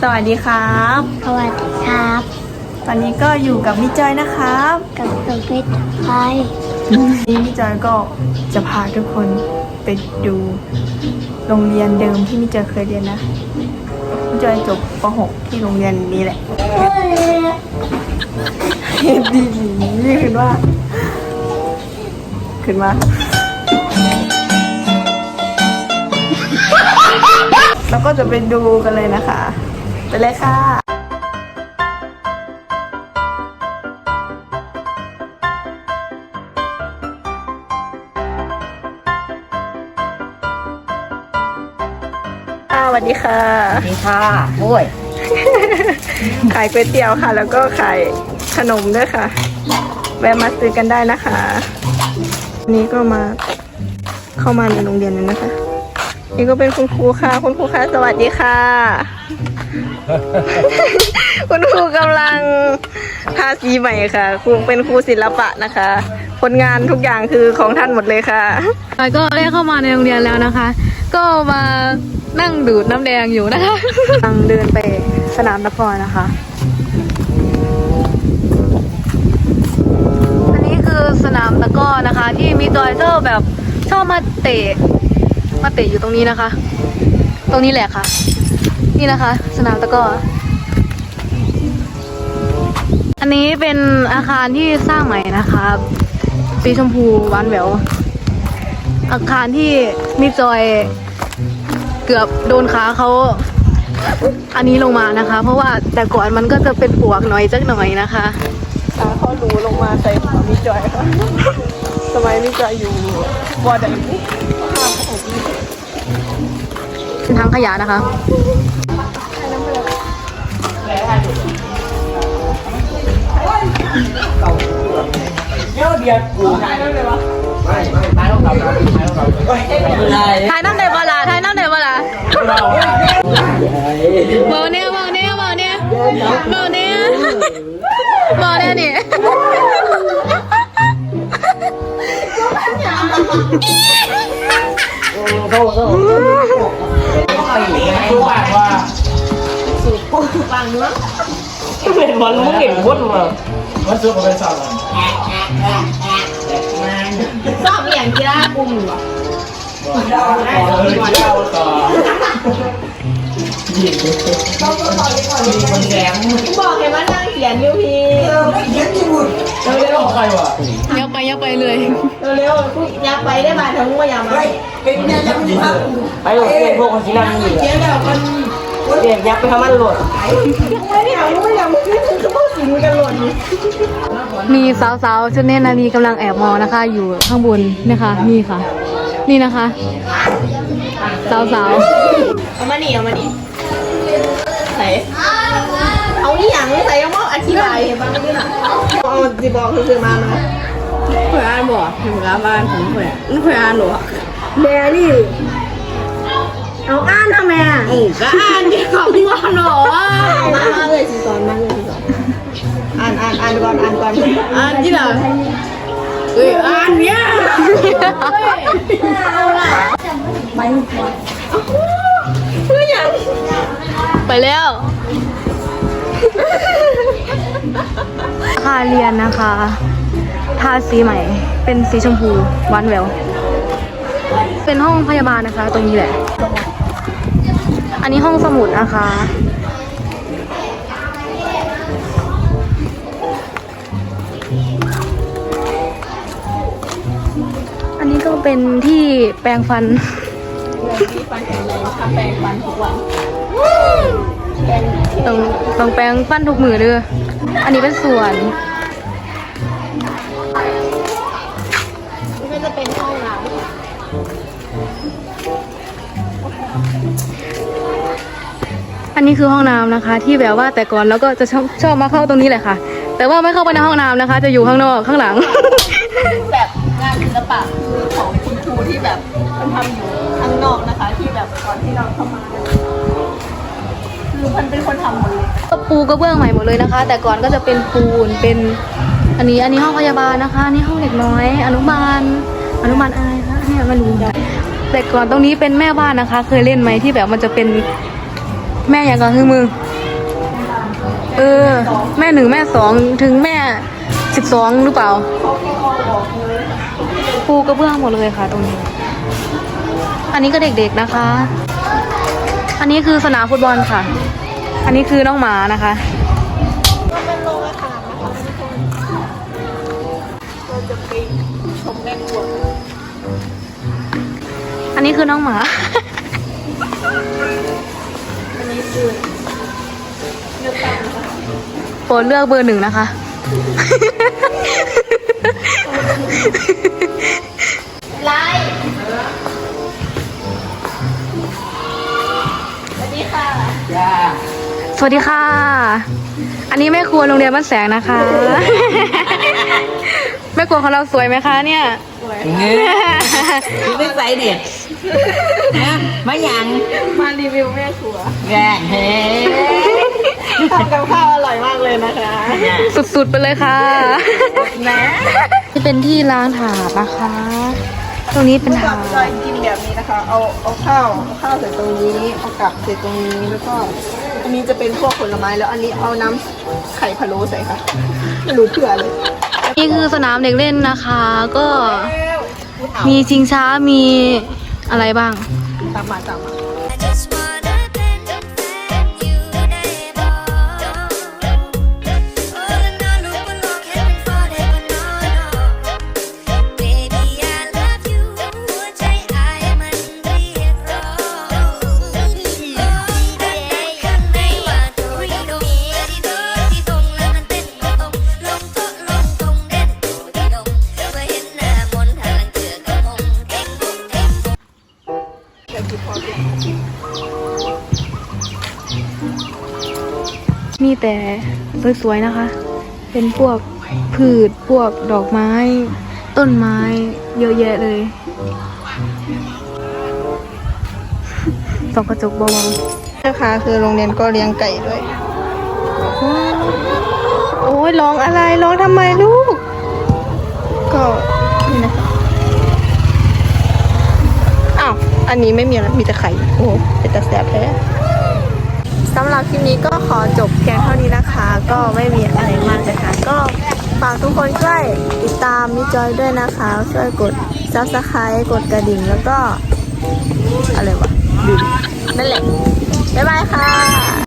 สวัสดีครับ สวัสดีครับ ตอนนี้ก็อยู่กับมิจอยนะครับ กับสุวิทย์ไทยนี่มิจอยก็จะพาทุกคนไปดูโรงเรียนเดิมที่มิจอยเคยเรียนนะมิจอยจบป .6 ที่โรงเรียนนี้แหละเห็นดีนี่ขึ้นว่า ขึ้นมาแล้วก็จะไปดูกันเลยนะคะ ไปเลยค่ะ ค่ะสวัสดีค่ะดีค่ะโอ้ยขายก๋วยเตี๋ยวค่ะ แล้วก็ขายขนมด้วยค่ะ แวะมาซื้อกันได้นะคะวันนี้ก็มาเข้ามาในโรงเรียนแล้วนะคะ นี่ก็เป็นคุณครูค่ะ คุณครูคะสวัสดีค่ะ คุณครูกำลังทาสีใหม่ค่ะครูเป็นครูศิลปะนะคะ ผลงานทุกอย่างคือของท่านหมดเลยค่ะแล้วก็ได้เข้ามาในโรงเรียนแล้วนะคะ ก็มานั่งดูดน้ำแดงอยู่นะคะกำลังเดินไปสนามตะกร้อนะคะ อันนี้คือสนามตะกร้อนะคะ ที่มีจอยเซอร์แบบชอบมาเตะมาเตะอยู่ตรงนี้นะคะ ตรงนี้แหละค่ะ นี่นะคะ สนามตะกร้ออันนี้เป็นอาคารที่สร้างใหม่นะคะสีชมพูหวานแหววอาคารที่มีจอยเกือบโดนขาเขาอันนี้ลงมานะคะ เพราะว่าแต่ก่อนมันก็จะเป็นปวกหน่อยจักหน่อยนะคะขาเขาหนูลงมาใส่หัวมิจอยค่ะสมัยมิจอยอยู่วอร์ดนภาพของเป็นทางขยะนะคะ เดี๋ยวเดียวกูตายแล้วเลยวะไม่ไม่ตายแล้วกลับตาย แล้วกลัน้ำไหนบ้าล่ะถ่ายน้ำไหนบ้าล่ะเราเบาเนี่ยเบาเนี่ยเบาเนี่ยเบาเนี่ยเบาเนี่ยนี่เขาเขาตีไงรู้ป่ะว่าสูบฟังเนื้อเป็นบอลมึงเห็นคนมามันสูบเป็นสาวชอบอย่างกีฬากลุ่มเหรอเจ้าเจ้าต่อยิงมันแสงบอกเลยว่านั่งเขียนอยู่พี่เจ้าเจ้าใครวะยับไปยับไปเลยเร็วๆกูอยากไปได้มาทั้งว่าอยากมาไปโหลดเรียนพวกคนที่นั่งอยู่เรียนยับไปทำมัน โหลดไม่ได้อยากรู้ไม่อยากรู้นี่คือพวกสิงกันหล่นมีสาวๆชุดเนตรนารีกำลังแอบมองนะคะ อยู่ข้างบนนะคะนี่ค่ะ นี่นะคะ สาวๆเอามานี่เอามานี่ใส่เอานี่อย่างใส่ยังบอกอธิบายเห็นบ้างนี่น่ะเอาสิบอกคือมามาเพื่อนบอกถึงร้านบ้านผมเพื่อนเพื่อนหนูแดนี่ เอาอ่านทำไมอะโอ้ก็อ่านที่เขาว่าหนูอะมามาเลยสิสอนมาเลยสิสอนอ่านอ่านอ่านก่อนอ่านก่อนอ่านที่ไหนเอ้ยอ่านเนี่ยๆไปแล้วอาคาเรียนนะคะทาสีใหม่ เป็นสีชมพูหวานแวว เป็นห้องพยาบาลนะคะ ตรงนี้แหละ นนี้ห้องสมุดนะคะ อันนี้ก็เป็นที่แปรงฟันต้องต้องแปรงฟันทุกมือเด้ออันนี้เป็นส่วน ก็จะเป็นห้องน้ำ อันนี้คือห้องน้ำนะคะ ที่แบบว่าแต่ก่อนเราก็จะชอบชอบมาเข้าตรงนี้แหละค่ะ แต่ว่าไม่เข้าไปในห้องน้ำนะคะ จะอยู่ข้างนอกข้างหลังำแบบงานศิลปะคือของคุณครูที่แบบมันทำอยู่ข้างนอกนะคะ ที่แบบก่อนที่เราเข้ามาคือมันเป็นคนทำหมดเลยก็ปูกระเบื้องใหม่หมดเลยนะคะ แต่ก่อนก็จะเป็นปูนเป็น อันนี้อันนี้ห้องพยาบาลนะคะอันนี่ห้องเด็กน้อย อนุบาล อนุบาลอะไรคะเนี่ยไม่รู้แต่ก่อนตรงนี้เป็นแม่บ้านนะคะ เคยเล่นไหมที่แบบมันจะเป็น แม่อย่างกับคือมือเออ แม่หนึ่งแม่สองถึงแม่สิบสองหรือเปล่าปูกระเบื้องหมดเลยค่ะตรงนี้ อันนี้ก็เด็กๆนะคะ อันนี้คือสนามฟุตบอลค่ะ อันนี้คือน้องหมานะคะก็เป็นโรงอานะคะเราจะไปชมแม่ครัวอันนี้คือน้องหมา โปรดเลือกเบอร์หนึ่งนะคะ ไล่สวัสดีค่ะ สวัสดีค่ะ อันนี้แม่ครัวโรงเรียนบ้านแสงนะคะ แม่ครัวของเราสวยไหมคะเนี่ย เงี้ยไม่ใส่เด็ดนะมาหยังมารีวิวแม่ครัวแกเฮ้ทำกับข้าวอร่อยมากเลยนะคะสุดๆไปเลยค่ะนะที่เป็นที่ล้างถาดนะคะ ตรงนี้เป็นก่อถานดจอยกินแบบนี้นะคะ เอาเอาข้าวเอาข้าวใส่ตรงนี้เอากลับใส่ตรงนี้แล้วก็อันนี้จะเป็นพวกผลไม้แล้วอันนี้เอาน้ำไข่พะโล้ใส่ค่ะไม่รู้เพื่ออะไร นี่คือสนามเด็กเล่นนะคะ ก็มีชิงช้ามีอะไรบ้างตามมาตามมา มีแต่สวยๆนะคะ เป็นพวกพืชพวกดอกไม้ ต้นไม้เยอะแยะเลยส่องกระจกเบานะคะคือโรงเรียนก็เลี้ยงไก่ด้วยๆโอ้ยร้องอะไรร้องทำไมลูก ก็นี่นะคะอ้าว อันนี้ไม่มีอะไรมีแต่ไข่ โอ้โหเป็นตาแสบแท้ สำหรับคลิปนี้ก็ขอจบแค่เท่านี้นะคะ ก็ไม่มีอะไรมากเลยค่ะก็ฝากทุกคนช่วยติดตามมิจอยด้วยนะคะ ช่วยกด s u b สไครต์กดกระดิ่งแล้วก็ อะไรวะนั่นแหละ บ๊ายบายค่ะ